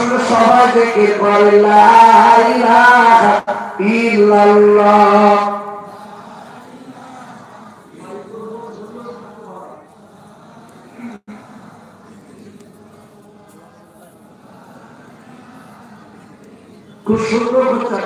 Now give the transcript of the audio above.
সঙ্গে সবাই থেকে ইল্লাল্লাহ খুব সুন্দর হচ্ছে